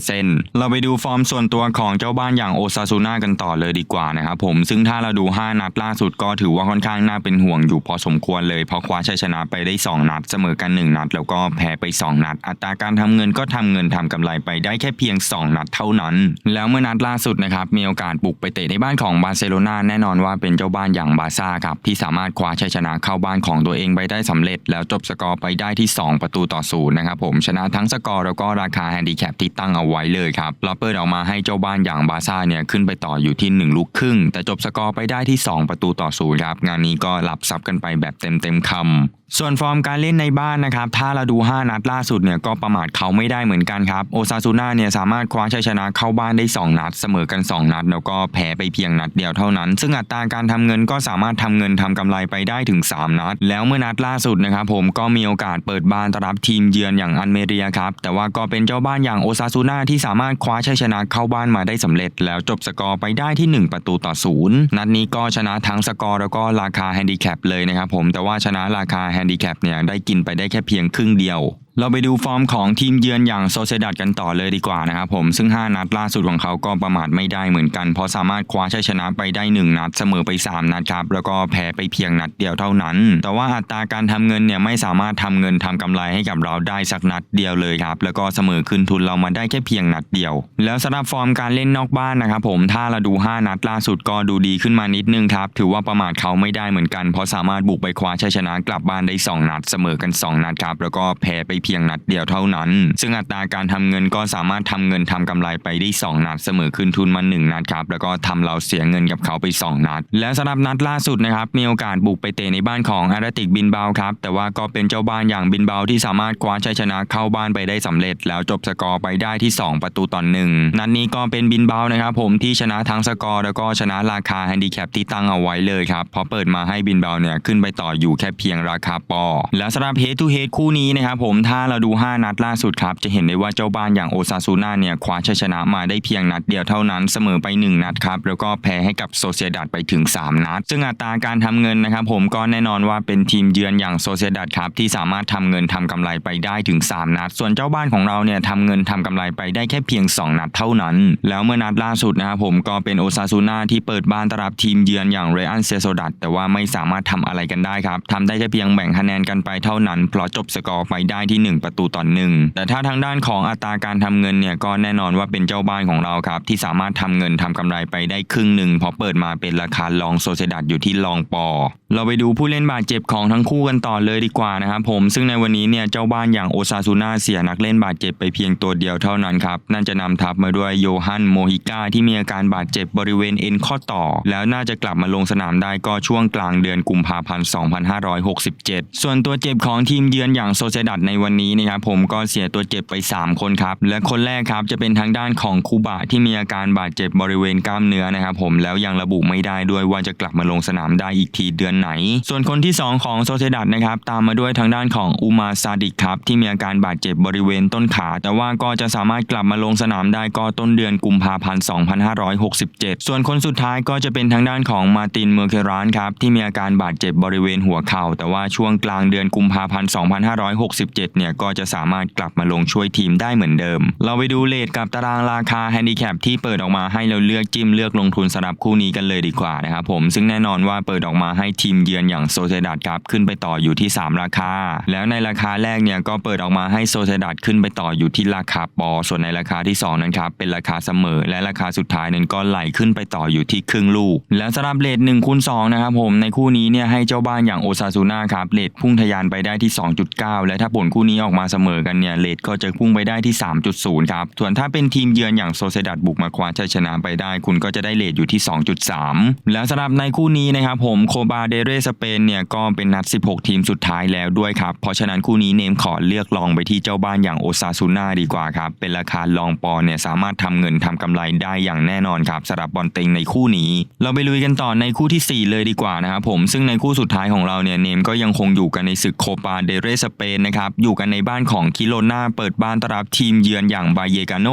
30%เราไปดูฟอร์มส่วนตัวของเจ้าบ้านอย่างโอซาซูน่ากันต่อเลยดีกว่านะครับผมซึ่งถ้าเราดูู5นัดล่าสุดก็ถือว่าค่อนข้างน่าเป็นห่วงอยู่พอสมควรเลยเพราะคว้าชัยชนะไปได้ 2 นัดเสมอกัน 1 นัด แล้วก็แพ้ไป 2 นัด อัตราการทำเงินก็ทำเงินทำกำไรไปได้แค่เพียง 2 นัดเท่านั้น แล้วเมื่อนัดล่าสุดนะครับมีโอกาสบุกไปเตะในบ้านของบาร์เซโลนาแน่นอนว่าเป็นเจ้าบ้านอย่างบาซ่าครับที่สามารถคว้าชัยชนะเข้าบ้านของตัวเองไปได้สำเร็จ แล้วจบสกอร์ไปได้ที่ 2 ประตูต่อศูนย์นะครับผมชนะทั้งสกอร์แล้วก็ราคาแฮนดิแคปที่ตั้งเอาไว้เลยครับเราเปิดออกมาให้เจ้าบ้านอย่างบาซ่าเนี่ยขึ้นไปต่ออยู่ที่ 1 ลูกครึ่ง แต่จบสกอร์ไปได้ได้ที่ 2 ประตูต่อศูนย์ครับงานนี้ก็หลับซับกันไปแบบเต็มเต็มๆคำ ส่วนฟอร์มการเล่นในบ้านนะครับ ถ้าเราดู 5 นัดล่าสุดเนี่ยก็ประมาทเขาไม่ได้เหมือนกันครับ โอซาซูน่าเนี่ยสามารถคว้าชัยชนะเข้าบ้านได้ 2 นัด เสมอกัน 2 นัด แล้วก็แพ้ไปเพียงนัดเดียวเท่านั้น ซึ่งอัตราการทำเงินก็สามารถทำเงินทำกำไรไปได้ถึง 3 นัด แล้วเมื่อนัดล่าสุดนะครับผมก็มีโอกาสเปิดบ้านต้อนรับทีมเยือนอย่างอันเมเรียครับ แต่ว่าก็เป็นเจ้าบ้านอย่างโอซาซูน่าที่สามารถคว้าชัยชนะเข้าบ้านมาได้สำเร็จ แล้วจบสกอร์ไปได้ที่ 1 ประตูต่อศูนย์นัดนี้ก็ชนะทั้งสกอร์แล้วก็ราคาแฮนดิแคปเลยนะครับผมแต่ว่าชนะราคาแฮนดิแคปเนี่ยได้กินไปได้แค่เพียงครึ่งเดียว เราไปดูฟอร์มของทีมเยือนอย่างโซเซดัดกันต่อเลยดีกว่านะครับผมซึ่ง 5 นัดล่าสุดของเขาก็ประมาทไม่ได้เหมือนกัน เพราะสามารถคว้าชัยชนะไปได้ 1 นัดเสมอไป 3 นัดครับ แล้วก็แพ้ไปเพียงนัดเดียวเท่านั้น แต่ว่าอัตราการทำเงินเนี่ยไม่สามารถทำเงินทำกำไรให้กับเราได้สักนัดเดียวเลยครับ แล้วก็เสมอคืนทุนเรามาได้แค่เพียงนัดเดียว แล้วสำหรับฟอร์มการเล่นนอกบ้านนะครับผมถ้าเราดู 5 นัดล่าสุดก็ดูดีขึ้นมานิดนึงครับถือว่าประมาทเขาไม่ได้เหมือนกัน เพราะสามารถบุกไปคว้าชัยชนะกลับบ้านได้สองนัดเสมอกันสองนัดครับแล้วก็แพ้ไปเพียงนัดเดียวเท่านั้น ซึ่งอัตราการทำเงินก็สามารถทำเงินทำกำไรไปได้ 2 นัดเสมอคืนทุนมา1นัดครับแล้วก็ทำเราเสียเงินกับเขาไป 2 นัด และสำหรับนัดล่าสุดนะครับมีโอกาสบุกไปเตะในบ้านของอาราติกบินเบาครับแต่ว่าก็เป็นเจ้าบ้านอย่างบินเบาที่สามารถคว้าชัยชนะเข้าบ้านไปได้สำเร็จ แล้วจบสกอร์ไปได้ที่ 2 ประตูต่อหนึ่งนัดนี้ก็เป็นบินเบานะครับผมที่ชนะทั้งสกอร์แล้วก็ชนะราคาแฮนดิแคปที่ตั้งเอาไว้เลยครับพอเปิดมาให้บินเบาเนี่ยขึ้นไปต่ออยู่แค่เพียงราคาปอ แล้วสำหรับเฮดทูเฮดคู่นี้นะครับผมถ้าเราดู 5 นัดล่าสุดครับ จะเห็นได้ว่าเจ้าบ้านอย่างโอซาซูน่าเนี่ยคว้าชัยชนะมาได้เพียงนัดเดียวเท่านั้นเสมอไป 1 นัดครับ แล้วก็แพ้ให้กับโซเซียดัดไปถึง 3 นัด ซึ่งอัตราการทำเงินนะครับผมก็แน่นอนว่าเป็นทีมเยือนอย่างโซเซียดัดครับ ที่สามารถทำเงินทำกำไรไปได้ถึง 3 นัด ส่วนเจ้าบ้านของเราเนี่ยทำเงินทำกำไรไปได้แค่เพียง 2 นัดเท่านั้น แล้วเมื่อนัดล่าสุดนะครับผมก็เป็นโอซาซูน่าที่เปิดบ้านต้อนรับทีมเยือนอย่างเรอันเซโซดัดแต่ว่าไม่สามารถทำอะไรกันได้ครับทำได้แค่เพียงแบ่งคะแนนกันไปเท่านั้นเพราะจบสกอร์ไปได้ที่1 ประตูต่อหนึ่งแต่ถ้าทางด้านของอัตราการทำเงินเนี่ยก็แน่นอนว่าเป็นเจ้าบ้านของเราครับที่สามารถทำเงินทำกำไรไปได้ครึ่งหนึ่งเพราะเปิดมาเป็นราคาลองโซเซดัดอยู่ที่ลองปอ เราไปดูผู้เล่นบาดเจ็บของทั้งคู่กันต่อเลยดีกว่านะครับผมซึ่งในวันนี้เนี่ยเจ้าบ้านอย่างโอซาซูน่าเสียนักเล่นบาดเจ็บไปเพียงตัวเดียวเท่านั้นครับนั่นจะนำทัพมาด้วยโยฮันโมฮิก้าที่มีอาการบาดเจ็บบริเวณเอ็นข้อต่อ แล้วน่าจะกลับมาลงสนามได้ก็ช่วงกลางเดือนกุมภาพันธ์ 2567 ส่วนตัวเจ็บของทีมเยือนอย่างโซเซดัดในวันนี้นะครับผมก็เสียตัวเจ็บไป 3 คนครับ และคนแรกครับจะเป็นทางด้านของคูบะที่มีอาการบาดเจ็บบริเวณกล้ามเนื้อนะครับผมแล้วยังระบุไม่ได้ด้วยว่าจะกลับมาลงสนามได้อีกทีเดือนไหน ส่วนคนที่ 2 ของโซเซดัดนะครับตามมาด้วยทางด้านของอูมาซาดิกครับที่มีอาการบาดเจ็บบริเวณต้นขา แต่ว่าก็จะสามารถกลับมาลงสนามได้ก็ต้นเดือนกุมภาพันธ์2567 ส่วนคนสุดท้ายก็จะเป็นทางด้านของมาตินเมอร์เครานครับที่มีอาการบาดเจ็บบริเวณหัวเข่าแต่ว่าช่วงกลางเดือนกุมภาพันธ์2567เนี่ยก็จะสามารถกลับมาลงช่วยทีมได้เหมือนเดิม เราไปดูเลทกับตารางราคาแฮนดิแคปที่เปิดออกมาให้เราเลือกจิ้มเลือกลงทุนสำหรับคู่นี้กันเลยดีกว่านะครับผมซึ่งแน่นอนว่าเปิดออกมาให้ทีมเยือนอย่างโซเซดัดครับขึ้นไปต่ออยู่ที่ 3 ราคา แล้วในราคาแรกเนี่ยก็เปิดออกมาให้โซเซดัดขึ้นไปต่ออยู่ที่ราคาปอ ส่วนในราคาที่ 2 นั้นครับเป็นราคาเสมอ และราคาสุดท้ายนั้นก็ไหลขึ้นไปต่ออยู่ที่ครึ่งลูก แล้วสำหรับเลท1คูณ2นะครับผมในคู่นี้เนี่ยให้เจ้าบ้านอย่างโอซาซูน่าครับเลทพุ่งทะยานไปได้ที่ 2.9 และถ้าผลคู่นี้ออกมาเสมอกันเนี่ยเลทก็จะพุ่งไปได้ที่ 3.0 ครับ ส่วนถ้าเป็นทีมเยือนอย่างโซเซดัดบุกมาคว้าชัยชนะไปได้ คุณก็จะได้เลทอยู่ที่ 2.3 แล้วสำหรับในคู่นี้นะครับผมโคบาเดเรสเปนเนี่ยก็เป็นนัด 16 ทีมสุดท้ายแล้วด้วยครับ เพราะฉะนั้นคู่นี้เนมขอเลือกลองไปที่เจ้าบ้านอย่างโอซาซูน่าดีกว่าครับ เป็นราคาลองปอนเนี่ยสามารถทำเงินทำกำไรได้อย่างแน่นอนครับสำหรับบอลเต็งในคู่นี้ เราไปลุยกันต่อในคู่ที่ 4 เลยดีกว่านะครับผมซึ่งในคู่สุดท้ายของเราเนี่ยเนมก็ยังคงอยู่กันในศึกโคปาเดเรสเปนนะครับอยู่กันในบ้านของคิโลนาเปิดบ้านต้อนรับทีมเยือนอย่างบาเยกาโน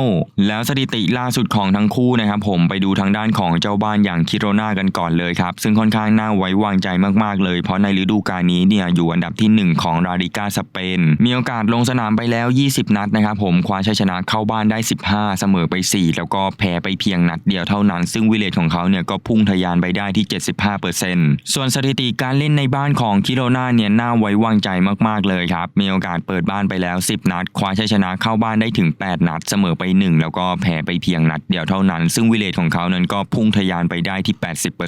แล้วสถิติล่าสุดของทั้งคู่นะครับผมไปดูทางด้านของเจ้าบ้านอย่างคิโรนากันก่อนเลยครับ ซึ่งค่อนข้างน่าไว้วางใจมากๆเลย เพราะในฤดูกาลนี้เนี่ยอยู่อันดับทีหนึ่1 ของราดิกาสเปน มีโอกาสลงสนามไปแล้ว 20 นัดนะครับผมคว้าชัยชนะเข้าบ้านได้ 15 เสมอไป 4 แล้วก็แพ้ไปเพียงนัดเดียวเท่านั้น ซึ่งวิเลตของเขาเนี่ยก็พุ่งทะยานไปได้ที่ 75%ส่วนสถิติการเล่นในบ้านของคิโรนาเนี่ยน่าไว้วางใจมากๆเลยครับมีโอกาสเปิดบ้านไปแล้ว 10 นัด คว้าชัยชนะเข้าบ้านได้ถึง 8 นัด เสมอไป 1 แล้วก็แพ้ไปเพียงนัดเดียวเท่านั้น ซึ่งวิเลตของเขานั้นก็พุ่งทะยานไปได้ที่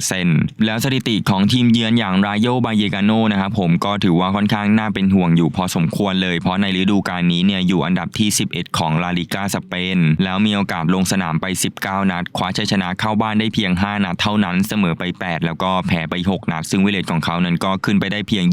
80%แล้วสถิติของทีมเยือนอย่างรายโยบาเยกาโนนะครับผมก็ถือว่าค่อนข้างน่าเป็นห่วงอยู่พอสมควรเลย เพราะในฤดูกาลนี้เนี่ยอยู่อันดับที่ 11 ของลาลิกาสเปน แล้วมีโอกาสลงสนามไป 19 นัด คว้าชัยชนะเข้าบ้านได้เพียง 5 นัดเท่านั้น เสมอไป 8 แล้วก็แพ้ไป 6 นัด ซึ่งวิเลตของเขานั้นก็ขึ้นไปได้เพียง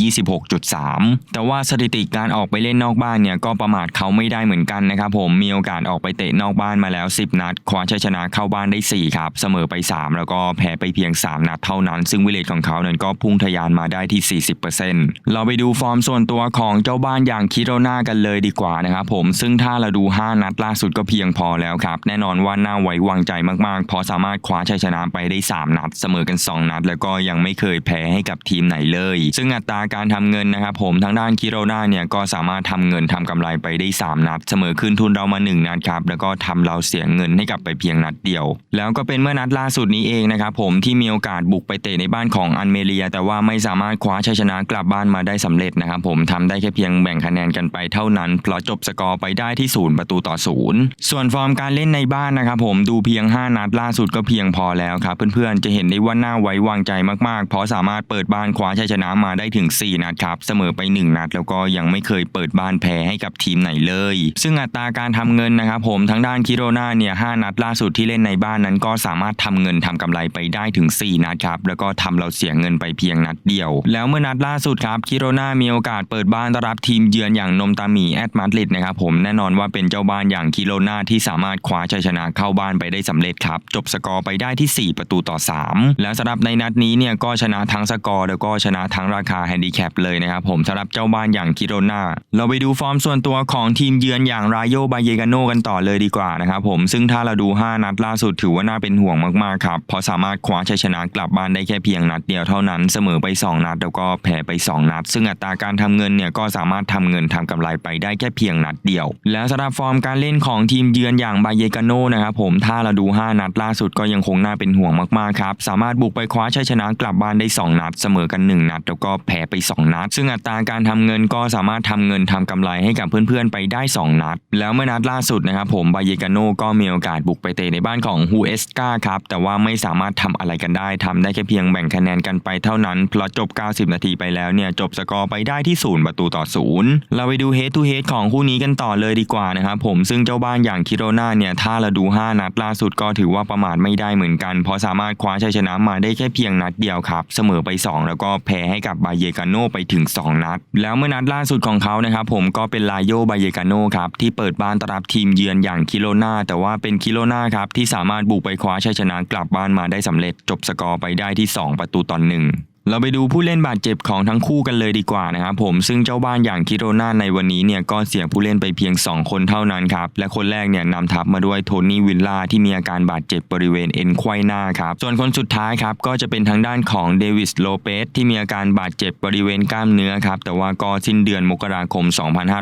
26.3 แต่ว่าสถิติการออกไปเล่นนอกบ้านเนี่ยก็ประมาทเขาไม่ได้เหมือนกันนะครับผมมีโอกาสออกไปเตะนอกบ้านมาแล้ว 10 นัดคว้าชัยชนะเข้าบ้านได้ 4 ครับ เสมอไป 3 แล้วก็แพ้ไปเพียง 3 นัดเท่านั้น ซึ่งวิเลตของเขาเนั้นก็พุ่งทะยานมาได้ที่ 40%เราไปดูฟอร์มส่วนตัวของเจ้าบ้านอย่างคิโรนากันเลยดีกว่านะครับผมซึ่งถ้าเราดู 5 นัดล่าสุดก็เพียงพอแล้วครับ แน่นอนว่าน่าไว้วางใจมากๆ เพราะสามารถคว้าชัยชนะไปได้ 3 นัด เสมอกัน 2 นัด แล้วก็ยังไม่เคยแพ้ให้กับทีมไหนเลย ซึ่งอัตราการทำเงินนะครับผมทางด้านคิโรนาเนี่ยก็สามารถทำเงินทำกำไรไปได้ 3 นัด เสมอคืนทุนเรามา 1 นัดครับ แล้วก็ทำเราเสียเงินให้กลับไปเพียงนัดเดียว แล้วก็เป็นเมื่อนัดล่าสุดนี้เองนะครับผมที่มีโอกาสบุกไปเตะในบ้านของอันเมเรีย แต่ว่าไม่สามารถคว้าชัยชนะกลับบ้านมาได้สำเร็จนะครับผมทำได้แค่เพียงแบ่งคะแนนกันไปเท่านั้นเพราะจบสกอร์ไปได้ที่ศูนย์ประตูต่อศูนย์ส่วนฟอร์มการเล่นในบ้านนะครับผมดูเพียง 5 นัดล่าสุดก็เพียงพอแล้วครับเพื่อนๆจะเห็นได้ว่าน่าไว้วางใจมากๆ เพราะสามารถเปิดบ้านคว้าชัยชนะมาได้ถึง 4 นัดครับเสมอไป 1 นัดแล้วก็ยังไม่เคยเปิดบ้านแพ้ให้กับทีมไหนเลย ซึ่งอัตราการทำเงินนะครับผมทางด้านคิโรนาเนี่ยหนัดล่าสุดที่เล่นในบ้านนั้นก็สามารถทำเงินทำกำไรไปได้ถึง 4 นัดครับ แล้วก็ทำเราเสียเงินไปเพียงนัดเดียว แล้วเมื่อนัดล่าสุดครับคิโรนามีโอกาสเปิดบ้านต้อนรับทีมเยือนอย่างนมตามีแอดมาดริดนะครับผมแน่นอนว่าเป็นเจ้าบ้านอย่างคิโรนาที่สามารถคว้าชัยชนะเข้าบ้านไปได้สำเร็จครับ จบสกอร์ไปได้ที่ 4 ประตูต่อ 3 แล้วสำหรับในนัดนี้เนี่ยก็ชนะทั้งสกอร์แล้วก็ชนะทั้งราคาแฮนดิแคปเลยนะครับผมสำหรับเจ้าบ้านอย่างคิโรนาเราไปดูฟอร์มส่วนตัวของทีมเยือนอย่างรายโยบาเยกาโนกันต่อเลยดีกว่านะครับผมซึ่งถ้าเราดู 5 นัดล่าสุดถือว่าน่าเป็นห่วงมากๆครับเพราะสามารถคว้าชัยชนะกลับบ้านได้แค่เพียงนัดเดียวเท่านั้นเสมอไป 2 นัดแล้วก็แพ้ไป 2 นัด ซึ่งอัตราการทำเงินเนี่ยก็สามารถทำเงินทำกำไรไปได้แค่เพียงนัดเดียว แล้วสำหรับฟอร์มการเล่นของทีมเยือนอย่างบาเยกาโนนะครับผมถ้าเราดู 5 นัดล่าสุดก็ยังคงน่าเป็นห่วงมากๆครับสามารถบุกไปคว้าชัยชนะกลับบ้านได้ 2 นัด เสมอกัน 1 นัด แล้วก็แพ้ไป 2 นัด ซึ่งอัตราการทำเงินก็สามารถทำเงินทำกำไรให้กับเพื่อนๆ ไปได้ 2 นัด แล้วเมื่อนัดล่าสุดนะครับผมบาเยกาโนก็มีโอกาสบุกไปเตะในบ้านของฮูเอสกาครับแต่ว่าไม่สามารถทำอะไรกันได้ทำได้แค่เพียงแบ่งคะแนนกันไปเท่านั้นเพราะจบ 90 นาทีไปแล้วเนี่ยจบสกอร์ไปได้ที่ศูนย์ประตูต่อศูนย์เราไปดูเฮดทูเฮดของคู่นี้กันต่อเลยดีกว่านะครับผมซึ่งเจ้าบ้านอย่างคิโรนาเนี่ยถ้าเราดู 5 นัดล่าสุดก็ถือว่าประมาทไม่ได้เหมือนกัน เพราะสามารถคว้าชัยชนะมาได้แค่เพียงนัดเดียวครับ เสมอไป 2 แล้วก็แพ้ให้กับบาเยกาโนไปถึง 2 นัด แล้วเมื่อนัดล่าสุดของเขานะครับผมก็เป็นลาโยบายกาโนครับที่เปิดบ้านต้อนรับทีมเยือนอย่างคิโลนาแต่ว่าเป็นคิโลนาครับที่สามารถบุกไปคว้าชัยชนะกลับบ้านมาได้สำเร็จจบสกอร์ไปได้ที่ 2 ประตูต่อหนึ่ง เราไปดูผู้เล่นบาดเจ็บของทั้งคู่กันเลยดีกว่านะครับผมซึ่งเจ้าบ้านอย่างคิโรนาในวันนี้เนี่ยก็เสียผู้เล่นไปเพียง 2 คนเท่านั้นครับ และคนแรกเนี่ยนำทัพมาด้วยโทนี่วิลล่าที่มีอาการบาดเจ็บบริเวณเอ็นไขว้หน้าครับ ส่วนคนสุดท้ายครับก็จะเป็นทางด้านของเดวิสโลเปสที่มีอาการบาดเจ็บบริเวณกล้ามเนื้อครับ แต่ว่าก็สิ้นเดือนมกราคม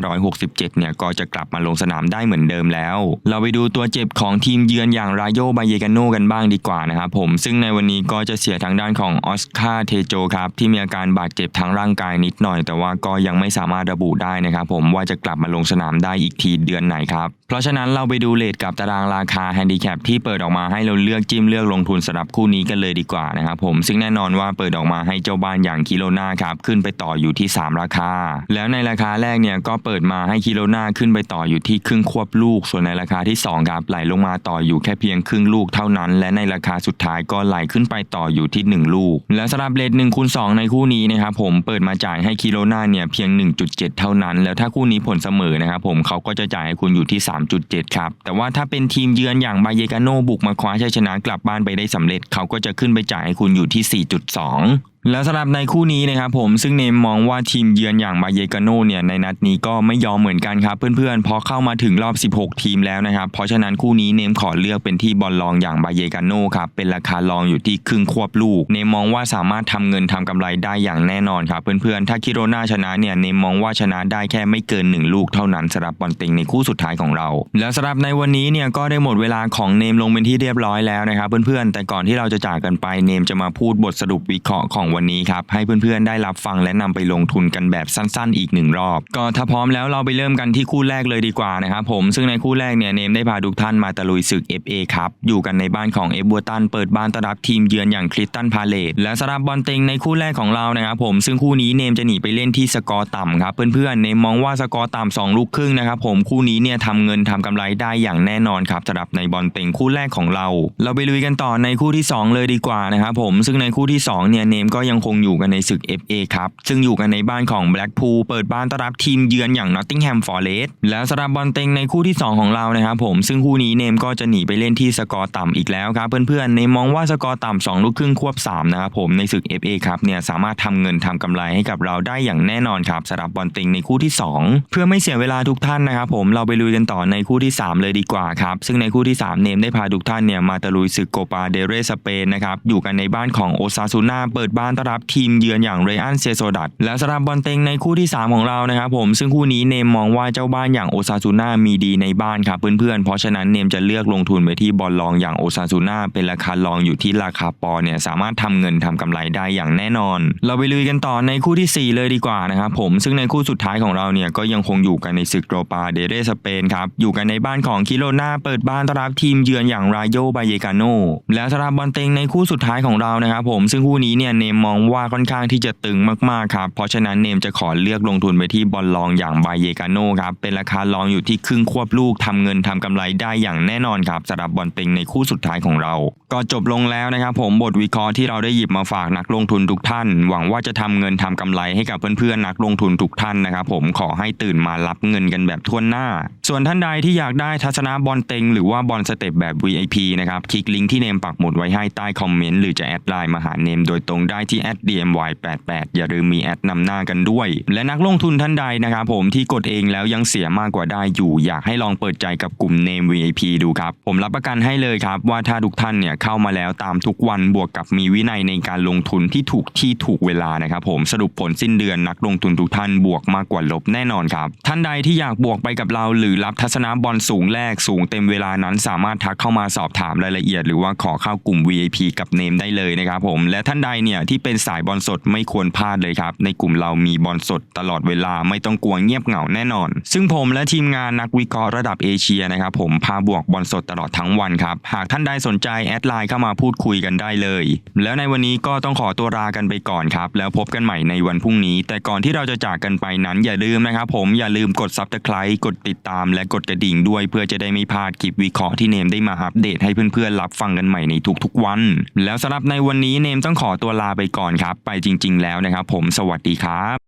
2567 เนี่ยก็จะกลับมาลงสนามได้เหมือนเดิมแล้ว เราไปดูตัวเจ็บของทีมเยือนอย่างรายโยบายเกาโนกันบ้างดีกว่านะครับผมซึ่งในวันนี้ก็จะเสียทางด้านของออสคาร์เทโจครับที่มีอาการบาดเจ็บทางร่างกายนิดหน่อย แต่ว่าก็ยังไม่สามารถระบุได้นะครับผมว่าจะกลับมาลงสนามได้อีกทีเดือนไหนครับเพราะฉะนั้นเราไปดูเลทกับตารางราคาแฮนดิแคปที่เปิดออกมาให้เราเลือกจิ้มเลือกลงทุนสำหรับคู่นี้กันเลยดีกว่านะครับผมซึ่งแน่นอนว่าเปิดออกมาให้เจ้าบ้านอย่างคิโลนาครับขึ้นไปต่ออยู่ที่ 3 ราคา แล้วในราคาแรกเนี่ยก็เปิดมาให้คิโลนาขึ้นไปต่ออยู่ที่ครึ่งควบลูก ส่วนในราคาที่2ครับไหลลงมาต่ออยู่แค่เพียงครึ่งลูกเท่านั้น และในราคาสุดท้ายก็ไหลขึ้นไปต่ออยู่ที่ 1 ลูก และสำหรับเลท1คูณ2ในคู่นี้นะครับผมเปิดมาจ่ายให้คิโลนาเนี่ยเพียง 1.7 เท่านั้น แล้วถ้าคู่นี้ผลเสมอนะครับผมเขาก็จะจ่ายให้คุณอยู่ที่ 3.7 ครับ แต่ว่าถ้าเป็นทีมเยือนอย่างบาเยกาโนบุกมาคว้าชัยชนะกลับบ้านไปได้สำเร็จเขาก็จะขึ้นไปจ่ายให้คุณอยู่ที่ 4.2แล้วสำหรับในคู่นี้นะครับผมซึ่งเนมมองว่าทีมเยือนอย่างบาเยกาโนเนี่ยในนัดนี้ก็ไม่ยอมเหมือนกันครับเพื่อนๆพอเข้ามาถึงรอบ 16 ทีมแล้วนะครับเพราะฉะนั้นคู่นี้เนมขอเลือกเป็นที่บอลลองอย่างบาเยกาโนครับเป็นราคารองอยู่ที่ครึ่งควบลูกเนมมองว่าสามารถทำเงินทำกำไรได้อย่างแน่นอนครับเพื่อนๆถ้าคิโรนาชนะเนี่ยเนมมองว่าชนะได้แค่ไม่เกิน 1 ลูกเท่านั้นสำหรับบอลเต็งในคู่สุดท้ายของเรา แล้วสำหรับในวันนี้เนี่ยก็ได้หมดเวลาของเนมลงเป็นที่เรียบร้อยแล้วนะครับเพื่อนๆแต่ก่อนที่เราจะจากกันไปเนมจะมาพูดบทสรุปวิเคราะห์ของวันนี้ครับให้เพื่อนๆได้รับฟังและนำไปลงทุนกันแบบสั้นๆ อีกหนึ่งรอบ ก็ถ้าพร้อมแล้วเราไปเริ่มกันที่คู่แรกเลยดีกว่านะครับผมซึ่งในคู่แรกเนี่ยเนมได้พาทุกท่านมาตะลุยศึก FA ครับอยู่กันในบ้านของเอฟบัวตันเปิดบ้านต้อนรับทีมเยือนอย่างคริสตันพาเลตและสำหรับบอลเต็งในคู่แรกของเรานะครับผมซึ่งคู่นี้เนมจะหนีไปเล่นที่สกอร์ต่ำครับเพื่อนๆเนมมองว่าสกอร์ต่ำสองลูกครึ่งนะครับผมคู่นี้เนี่ยทำเงินทำกำไรได้อย่างแน่นอนครับสำหรับในบอลเต็งคู่แรกของเรา เราไปลุยกันต่อในคู่ที่สองเลยดีกว่านะครับผมซึ่งในคู่ที่สองเนี่ยเนมก็็ยังคงอยู่กันในศึก FA ครับซึ่งอยู่กันในบ้านของ Blackpool เปิดบ้านต้อนรับทีมเยือนอย่าง Nottingham Forest แล้วสำหรับบอลเต็งในคู่ที่ 2 ของเรานะครับผมซึ่งคู่นี้เนมก็จะหนีไปเล่นที่สกอร์ต่ำอีกแล้วครับเพื่อนๆเนมมองว่าสกอร์ต่ำ2ลูกครึ่งควบ3นะครับผมในศึก FA ครับเนี่ยสามารถทำเงินทำกำไรให้กับเราได้อย่างแน่นอนครับสำหรับบอลเต็งในคู่ที่ 2 เพื่อไม่เสียเวลาทุกท่านนะครับผมเราไปลุยกันต่อในคู่ที่ 3 เลยดีกว่าครับซึ่งในคู่ที่ 3 เนมได้พาทุกท่านเนี่ยมาตะลุยศึกโกปาเดเรสเปนนะครับอยู่กันในบ้านของโอซาซูนาเปิดบ้านต้อนรับทีมเยือนอย่างเรอันเซโซดัตและสำหรับบอลเต็งในคู่ที่ 3 ของเรานะครับผมซึ่งคู่นี้เนมมองว่าเจ้าบ้านอย่างโอซาซูนามีดีในบ้านครับเพื่อนๆ เพราะฉะนั้นเนมจะเลือกลงทุนไปที่บอลลองอย่างโอซาซูนาเป็นราคารองอยู่ที่ราคาปอเนี่ยสามารถทำเงินทำกำไรได้อย่างแน่นอน เราไปลุยกันต่อในคู่ที่ 4 เลยดีกว่านะครับผมซึ่งในคู่สุดท้ายของเราเนี่ยก็ยังคงอยู่กันในศึกโรปาเดเรสเปนครับอยู่กันในบ้านของคิโลนาเปิดบ้านต้อนรับทีมเยือนอย่างรายโยบายกาโนแล้วสำหรับบอลเต็งในคู่สุดท้ายของเรานะครับผมซึ่งคู่นี้เนี่ยเนมมองว่าค่อนข้างที่จะตึงมากๆครับเพราะฉะนั้นเนมจะขอเลือกลงทุนไปที่บอลลองอย่างบายเยกาโนครับเป็นราคารองอยู่ที่ครึ่งควบลูกทำเงินทำกำไรได้อย่างแน่นอนครับสำหรับบอลเต็งในคู่สุดท้ายของเรา ก็จบลงแล้วนะครับผมบทวิเคราะห์ที่เราได้หยิบมาฝากนักลงทุนทุกท่าน หวังว่าจะทำเงินทำกำไรให้กับเพื่อนๆนักลงทุนทุกท่านนะครับผมขอให้ตื่นมารับเงินกันแบบทั่วหน้า ส่วนท่านใดที่อยากได้ทัศนะบอลเต็งหรือว่าบอลสเต็ปแบบ VIP นะครับคลิกลิงก์ที่เนมปักหมุดไว้ให้ใต้คอมเมนต์หรือจะแอดไลน์มาหาเนมโดยตรงได้ที่ @dmy88 อย่าลืมมีแอดนำหน้ากันด้วย และนักลงทุนท่านใดนะครับผมที่กดเองแล้วยังเสียมากกว่าได้อยู่ อยากให้ลองเปิดใจกับกลุ่มเนม VIP ดูครับ ผมรับประกันให้เลยครับ ว่าถ้าทุกท่านเนี่ยเข้ามาแล้วตามทุกวันบวกกับมีวินัยในการลงทุนที่ถูกที่ถูกเวลานะครับผมสรุปผลสิ้นเดือนนักลงทุนทุกท่านบวกมากกว่าลบแน่นอนครับ ท่านใดที่อยากบวกไปกับเรา หรือรับทัศนะบอลสูงแรกสูงเต็มเวลานั้นสามารถทักเข้ามาสอบถามรายละเอียด หรือว่าขอเข้ากลุ่ม VIP กับเนมได้เลยนะครับผมและท่านใดเนี่ยที่เป็นสายบอลสดไม่ควรพลาดเลยครับ ในกลุ่มเรามีบอลสดตลอดเวลาไม่ต้องกลัวเงียบเหงาแน่นอน ซึ่งผมและทีมงานนักวิเคราะห์ระดับเอเชียนะครับผมพาบวกบอลสดตลอดทั้งวันครับ หากท่านใดสนใจแอดไลน์เข้ามาพูดคุยกันได้เลย แล้วในวันนี้ก็ต้องขอตัวลากันไปก่อนครับ แล้วพบกันใหม่ในวันพรุ่งนี้ แต่ก่อนที่เราจะจากกันไปนั้นอย่าลืมนะครับผมอย่าลืมกด subscribe กดติดตามและกดกระดิ่งด้วยเพื่อจะได้ไม่พลาดคลิปวิเคราะห์ที่เนมได้มาอัปเดตให้เพื่อนๆรับฟังกันใหม่ในทุกๆวัน แล้วสำหรับในวันนี้เนมต้องขอตัวลาไปก่อนครับ ไปจริง ๆ แล้วนะครับ ผมสวัสดีครับ